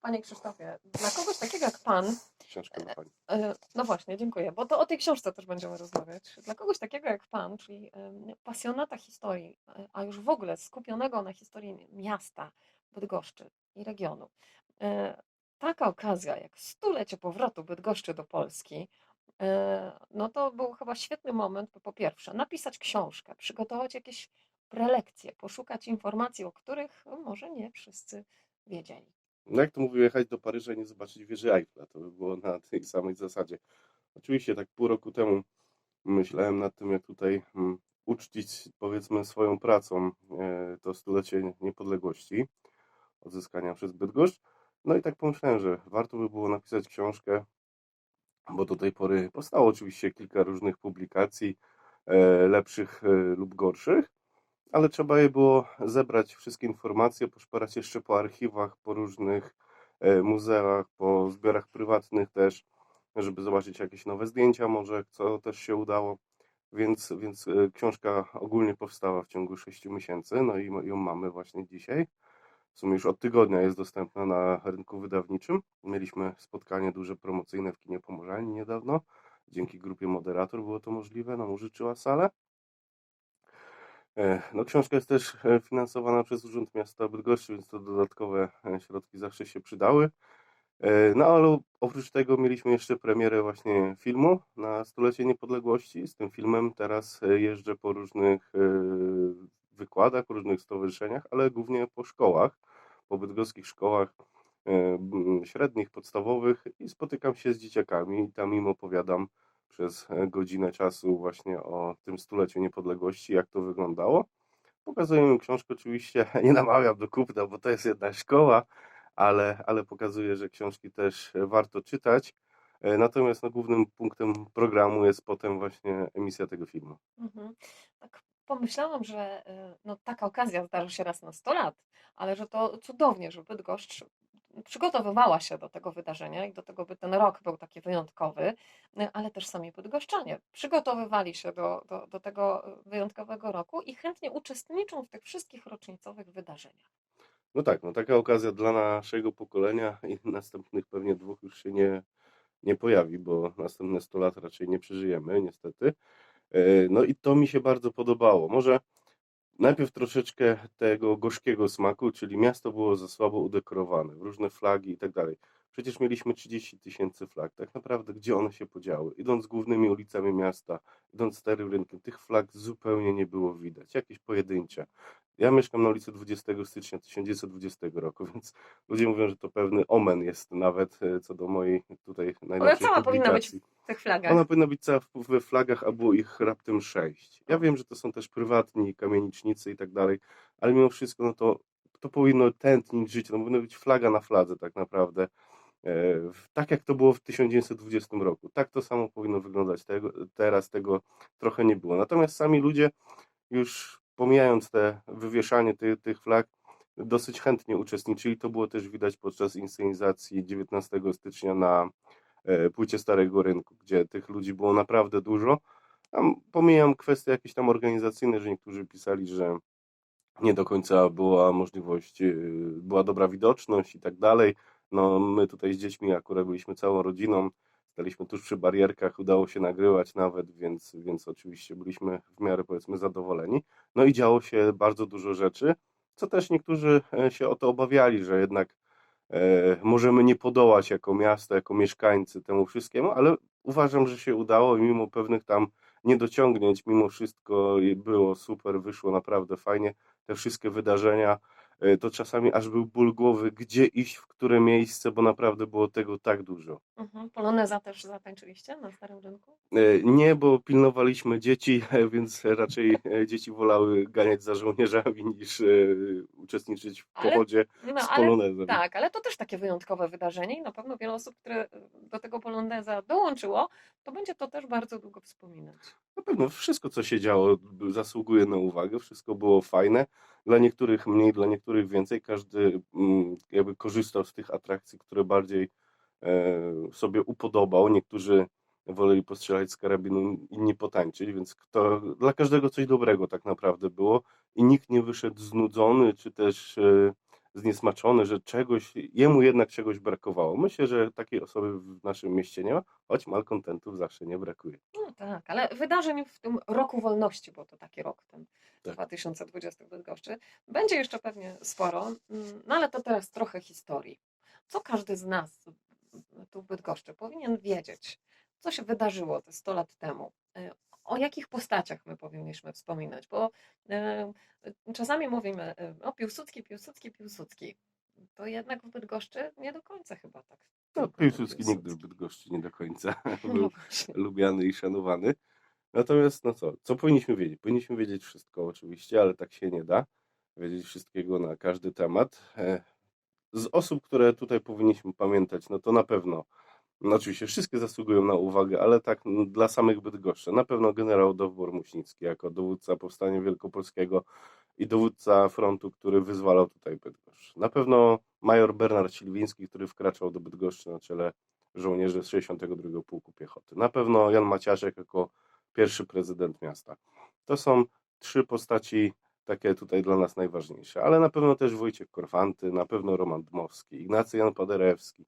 Panie Krzysztofie, dla kogoś takiego jak Pan, Książka dla pani. e, no właśnie, dziękuję, bo to o tej książce też będziemy rozmawiać. Dla kogoś takiego jak Pan, czyli pasjonata historii, e, a już w ogóle skupionego na historii miasta, Bydgoszczy i regionu, e, taka okazja jak stulecie powrotu Bydgoszczy do Polski, e, no to był chyba świetny moment, by po pierwsze napisać książkę, przygotować jakieś prelekcje, poszukać informacji, o których może nie wszyscy wiedzieli. No jak to mówił, jechać do Paryża i nie zobaczyć wieży Eiffla, to by było na tej samej zasadzie. Oczywiście tak pół roku temu myślałem nad tym, jak tutaj mm, uczcić powiedzmy swoją pracą e, to stulecie niepodległości, odzyskania przez Bydgoszcz. No i tak pomyślałem, że warto by było napisać książkę, bo do tej pory powstało oczywiście kilka różnych publikacji, e, lepszych e, lub gorszych, ale trzeba je było zebrać wszystkie informacje, poszperać jeszcze po archiwach, po różnych e, muzeach, po zbiorach prywatnych też, żeby zobaczyć jakieś nowe zdjęcia może, co też się udało. Więc, więc e, książka ogólnie powstała w ciągu 6 miesięcy, no i ją mamy właśnie dzisiaj. W sumie już od tygodnia jest dostępna na rynku wydawniczym. Mieliśmy spotkanie duże promocyjne w kinie Pomorzanie niedawno. Dzięki grupie Moderator było to możliwe, nam użyczyła salę. E, No, książka jest też e, finansowana przez Urząd Miasta Bydgoszczy, więc to dodatkowe e, środki zawsze się przydały. No ale oprócz tego mieliśmy jeszcze premierę właśnie filmu na stulecie niepodległości. Z tym filmem teraz jeżdżę po różnych wykładach, różnych stowarzyszeniach, ale głównie po szkołach, po bydgoskich szkołach średnich, podstawowych i spotykam się z dzieciakami i tam im opowiadam przez e, godzinę czasu właśnie o tym stuleciu niepodległości, jak to wyglądało. Pokazuję książkę oczywiście, nie namawiam do kupna, bo to jest jedna szkoła, ale, ale pokazuję, że książki też warto czytać. E, Natomiast no, głównym punktem programu jest potem właśnie emisja tego filmu. Mhm. Tak pomyślałam, że y, no, taka okazja zdarzy się raz na 100 lat, ale że to cudownie, że Bydgoszcz przygotowywała się do tego wydarzenia i do tego, by ten rok był taki wyjątkowy, y, ale też sami bydgoszczanie przygotowywali się do, do, do tego wyjątkowego roku i chętnie uczestniczą w tych wszystkich rocznicowych wydarzeniach. No tak, no taka okazja dla naszego pokolenia i następnych pewnie dwóch już się nie, nie pojawi, bo następne 100 lat raczej nie przeżyjemy, niestety. E, No i to mi się bardzo podobało. Może najpierw troszeczkę tego gorzkiego smaku, czyli miasto było za słabo udekorowane, różne flagi i tak dalej. Przecież mieliśmy 30 tysięcy flag. Tak naprawdę, gdzie one się podziały? Idąc głównymi ulicami miasta, idąc starym rynkiem, tych flag zupełnie nie było widać. Jakieś pojedyncze. Ja mieszkam na ulicy 20 stycznia 1920 roku, więc ludzie mówią, że to pewny omen jest nawet e, co do mojej tutaj Ona najnowszej cała powinna być w tych flagach. Ona powinna być cała w- we flagach, a było ich raptem sześć. Ja wiem, że to są też prywatni kamienicznicy i tak dalej, ale mimo wszystko, no to, to powinno tętnić życie, no powinna być flaga na fladze tak naprawdę. Tak jak to było w 1920 roku. Tak to samo powinno wyglądać. Tego, teraz tego trochę nie było. Natomiast sami ludzie, już pomijając te wywieszanie ty, tych flag, dosyć chętnie uczestniczyli. To było też widać podczas inscenizacji 19 stycznia na e, płycie Starego Rynku, gdzie tych ludzi było naprawdę dużo. Tam pomijam kwestie jakieś tam organizacyjne, że niektórzy pisali, że nie do końca była możliwość, yy, była dobra widoczność i tak dalej. No my tutaj z dziećmi akurat byliśmy całą rodziną, staliśmy tuż przy barierkach, udało się nagrywać nawet, więc, więc oczywiście byliśmy w miarę powiedzmy zadowoleni. No i działo się bardzo dużo rzeczy, co też niektórzy e, się o to obawiali, że jednak e, możemy nie podołać jako miasto, jako mieszkańcy temu wszystkiemu, ale uważam, że się udało i mimo pewnych tam niedociągnięć, mimo wszystko było super, wyszło naprawdę fajnie. Te wszystkie wydarzenia, to czasami aż był ból głowy, gdzie iść, w które miejsce, bo naprawdę było tego tak dużo. Mhm. Poloneza też zatańczyliście na Starym Rynku? E, Nie, bo pilnowaliśmy dzieci, więc raczej e, dzieci wolały ganiać za żołnierzami niż e, uczestniczyć w Ale- pochodzie No, z ale polonezem. Tak, ale to też takie wyjątkowe wydarzenie i na pewno wiele osób, które do tego poloneza dołączyło, to będzie to też bardzo długo wspominać. Na pewno wszystko, co się działo, zasługuje na uwagę, wszystko było fajne. Dla niektórych mniej, dla niektórych więcej. Każdy mm, jakby korzystał z tych atrakcji, które bardziej e, sobie upodobał. Niektórzy woleli postrzelać z karabinu, inni potańczyć, więc kto, dla każdego coś dobrego tak naprawdę było i nikt nie wyszedł znudzony, czy też e, zniesmaczony, że czegoś, jemu jednak czegoś brakowało. Myślę, że takiej osoby w naszym mieście nie ma, choć malkontentów zawsze nie brakuje. No tak, ale wydarzeń w tym roku wolności, bo to taki rok ten Tak. 2020 w Bydgoszczy, będzie jeszcze pewnie sporo, mm, no ale to teraz trochę historii. Co każdy z nas tu w Bydgoszczy powinien wiedzieć, co się wydarzyło te 100 lat temu? O jakich postaciach my powinniśmy wspominać? Bo y, czasami mówimy y, o Piłsudski, Piłsudski, Piłsudski. To jednak w Bydgoszczy nie do końca chyba tak. No, Piłsudski nigdy w. Bydgoszczy nie do końca No był właśnie. lubiany i szanowany. Natomiast, no co, co powinniśmy wiedzieć? Powinniśmy wiedzieć wszystko oczywiście, ale tak się nie da. Wiedzieć wszystkiego na każdy temat. E, Z osób, które tutaj powinniśmy pamiętać, no to na pewno, no oczywiście wszystkie zasługują na uwagę, ale tak mm, dla samych Bydgoszczy, na pewno generał Dowbor Muśnicki jako dowódca Powstania Wielkopolskiego i dowódca frontu, który wyzwalał tutaj Bydgoszcz. Na pewno major Bernard Silwiński, który wkraczał do Bydgoszczy na czele żołnierzy z 62 Pułku Piechoty. Na pewno Jan Maciaszek jako pierwszy prezydent miasta. To są trzy postaci takie tutaj dla nas najważniejsze, ale na pewno też Wojciech Korfanty, na pewno Roman Dmowski, Ignacy Jan Paderewski,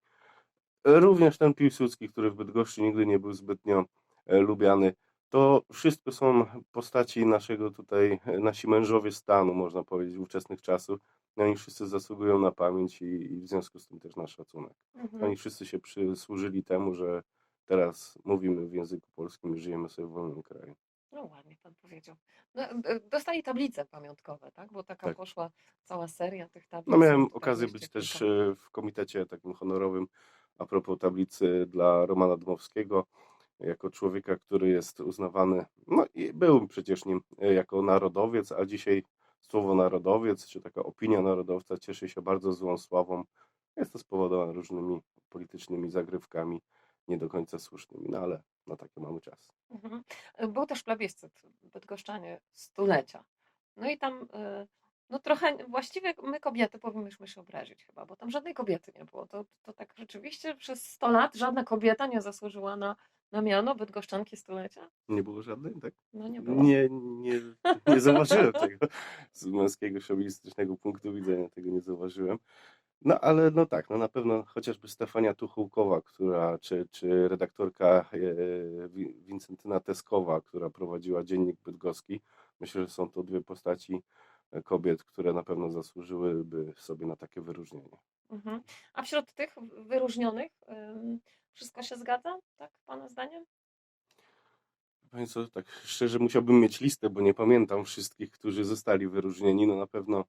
również ten Piłsudski, który w Bydgoszczy nigdy nie był zbytnio e, lubiany. To wszystko są postaci naszego tutaj, e, nasi mężowie stanu, można powiedzieć, ówczesnych czasów. No Oni wszyscy zasługują na pamięć i, i w związku z tym też na szacunek. Mhm. Oni wszyscy się przysłużyli temu, że teraz mówimy w języku polskim i żyjemy sobie w wolnym kraju. No ładnie pan powiedział. No, d- dostali tablice pamiątkowe, tak? Bo taka Tak. poszła cała seria tych tablic. No miałem okazję być też e, w komitecie takim honorowym a propos tablicy dla Romana Dmowskiego, jako człowieka, który jest uznawany, no i był przecież nim e, jako narodowiec, a dzisiaj słowo narodowiec, czy taka opinia narodowca cieszy się bardzo złą sławą. Jest to spowodowane różnymi politycznymi zagrywkami, nie do końca słusznymi, no ale na takie mamy czas. Mhm. Był też plebiscyt Bydgoszczanie stulecia. No i tam y, no trochę właściwie my kobiety powinniśmy się obrazić chyba, bo tam żadnej kobiety nie było. To, to tak rzeczywiście przez 100 lat żadna kobieta nie zasłużyła na, na miano Bydgoszczanki stulecia? Nie było żadnej, tak? No nie było. Nie, nie, nie zauważyłem tego z męskiego szowinistycznego punktu widzenia, tego nie zauważyłem. No ale no tak, no na pewno chociażby Stefania Tuchołkowa, która, czy, czy redaktorka e, Wi- Wincentyna Teskowa, która prowadziła Dziennik Bydgoski. Myślę, że są to dwie postaci kobiet, które na pewno zasłużyłyby sobie na takie wyróżnienie. Mhm. A wśród tych wyróżnionych ym, wszystko się zgadza, tak pana zdaniem? Państwo, tak szczerze musiałbym mieć listę, bo nie pamiętam wszystkich, którzy zostali wyróżnieni. No na pewno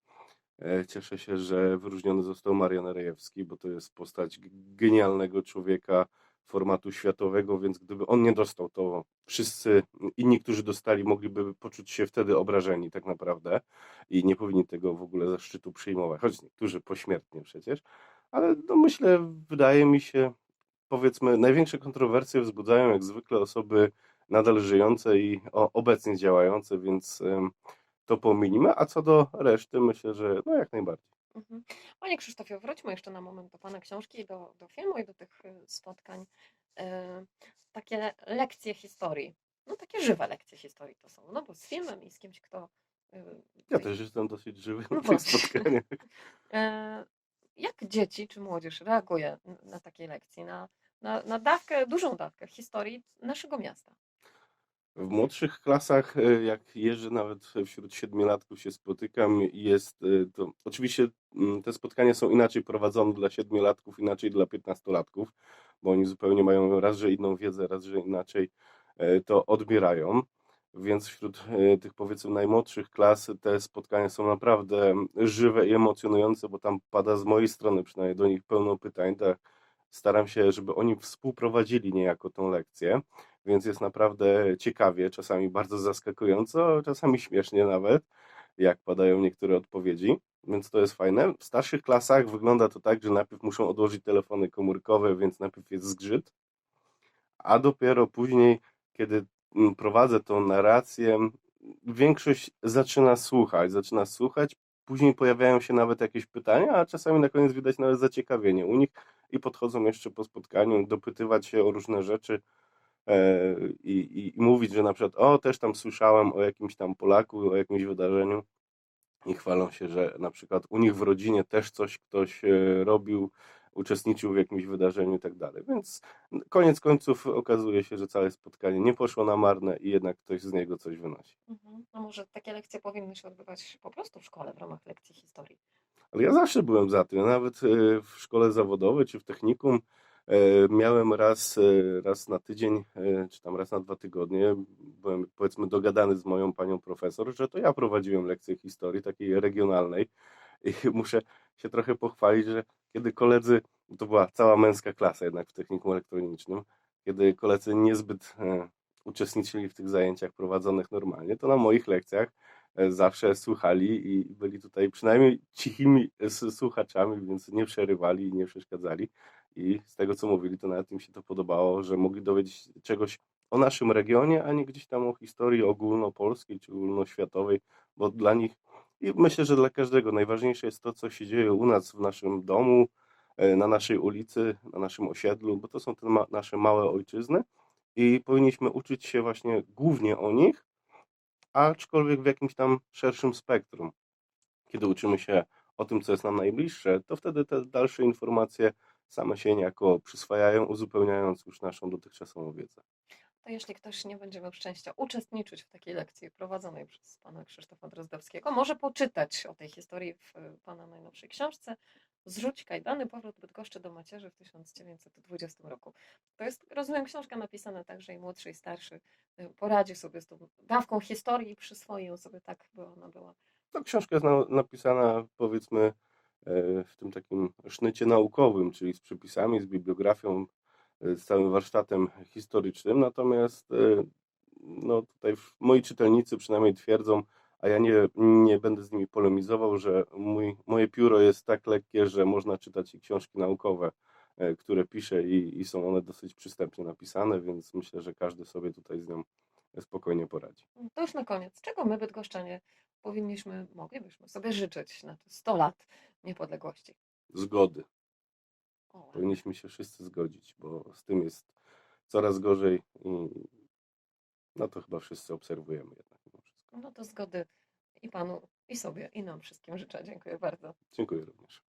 e, cieszę się, że wyróżniony został Marian Rejewski, bo to jest postać genialnego człowieka formatu światowego, więc gdyby on nie dostał, to wszyscy inni, którzy dostali, mogliby poczuć się wtedy obrażeni tak naprawdę i nie powinni tego w ogóle zaszczytu przyjmować, choć niektórzy pośmiertnie przecież. Ale no myślę, wydaje mi się, powiedzmy, największe kontrowersje wzbudzają jak zwykle osoby nadal żyjące i obecnie działające, więc to pominimy. A co do reszty, myślę, że no jak najbardziej. Mhm. Panie Krzysztofie, wróćmy jeszcze na moment do Pana książki i do, do filmu i do tych y, spotkań. E, takie lekcje historii. No takie żywe lekcje historii to są. No bo z filmem i z kimś, kto... y, Ja też jestem dosyć żywy No na tych spotkaniach. E, jak dzieci czy młodzież reaguje na takie lekcje, na, na, na dawkę, dużą dawkę historii naszego miasta? W młodszych klasach, e, jak jeżdżę, nawet wśród siedmiolatków się spotykam, jest to. Oczywiście te spotkania są inaczej prowadzone dla siedmiolatków, inaczej dla piętnastolatków, bo oni zupełnie mają raz, że inną wiedzę, raz, że inaczej e, to odbierają. Więc wśród e, tych powiedzmy najmłodszych klas te spotkania są naprawdę żywe i emocjonujące, bo tam pada z mojej strony przynajmniej do nich pełno pytań. Tak staram się, żeby oni współprowadzili niejako tą lekcję więc jest naprawdę ciekawie, czasami bardzo zaskakująco, czasami śmiesznie nawet, jak padają niektóre odpowiedzi, więc to jest fajne. W starszych klasach wygląda to tak, że najpierw muszą odłożyć telefony komórkowe, więc najpierw jest zgrzyt, a dopiero później, kiedy mm, prowadzę tą narrację, większość zaczyna słuchać, zaczyna słuchać, później pojawiają się nawet jakieś pytania, a czasami na koniec widać nawet zaciekawienie u nich i podchodzą jeszcze po spotkaniu dopytywać się o różne rzeczy, e, i, i, i mówić, że na przykład, o, też tam słyszałem o jakimś tam Polaku, o jakimś wydarzeniu. I chwalą się, że na przykład u nich w rodzinie też coś ktoś e, robił, uczestniczył w jakimś wydarzeniu i tak dalej. Więc koniec końców okazuje się, że całe spotkanie nie poszło na marne i jednak ktoś z niego coś wynosi. Mhm. No może takie lekcje powinny się odbywać po prostu w szkole w ramach lekcji historii. Ale ja zawsze byłem za tym. Nawet e, w szkole zawodowej czy w technikum miałem raz, e, raz na tydzień, e, czy tam raz na dwa tygodnie, byłem powiedzmy dogadany z moją panią profesor, że to ja prowadziłem lekcję historii takiej regionalnej i muszę się trochę pochwalić, że kiedy koledzy, to była cała męska klasa jednak w technikum elektronicznym, kiedy koledzy niezbyt e, uczestniczyli w tych zajęciach prowadzonych normalnie, to na moich lekcjach e, zawsze słuchali i byli tutaj przynajmniej cichimi s- słuchaczami, więc nie przerywali i nie przeszkadzali. I z tego, co mówili, to nawet im się to podobało, że mogli dowiedzieć czegoś o naszym regionie, a nie gdzieś tam o historii ogólnopolskiej czy ogólnoświatowej, bo dla nich i myślę, że dla każdego najważniejsze jest to, co się dzieje u nas w naszym domu, e, na naszej ulicy, na naszym osiedlu, bo to są te ma nasze małe ojczyzny i powinniśmy uczyć się właśnie głównie o nich, aczkolwiek w jakimś tam szerszym spektrum. Kiedy uczymy się o tym, co jest nam najbliższe, to wtedy te dalsze informacje same się niejako przyswajają, uzupełniając już naszą dotychczasową wiedzę. To jeśli ktoś nie będzie miał szczęścia uczestniczyć w takiej lekcji prowadzonej przez pana Krzysztofa Drozdowskiego, może poczytać o tej historii w y, pana najnowszej książce Zrzuć kajdany, powrót Bydgoszczy do macierzy w 1920 roku. To jest, rozumiem, książka napisana tak, że i młodszy i starszy y, poradzi sobie z tą dawką historii i sobie tak, by ona była. No, książka jest na, napisana powiedzmy w tym takim sznycie naukowym, czyli z przypisami, z bibliografią, e, z całym warsztatem historycznym. Natomiast e, no, tutaj moi czytelnicy przynajmniej twierdzą, a ja nie, nie będę z nimi polemizował, że mój, moje pióro jest tak lekkie, że można czytać i książki naukowe, e, które piszę i, i są one dosyć przystępnie napisane, więc myślę, że każdy sobie tutaj z nią spokojnie poradzi. To już na koniec. Czego my, Bydgoszczanie, powinniśmy, moglibyśmy sobie życzyć na te 100 lat niepodległości? Zgody. O, Powinniśmy się wszyscy zgodzić, bo z tym jest coraz gorzej i no to chyba wszyscy obserwujemy jednak mimo wszystko. no to zgody i panu, i sobie, i nam wszystkim życzę. Dziękuję bardzo. Dziękuję również.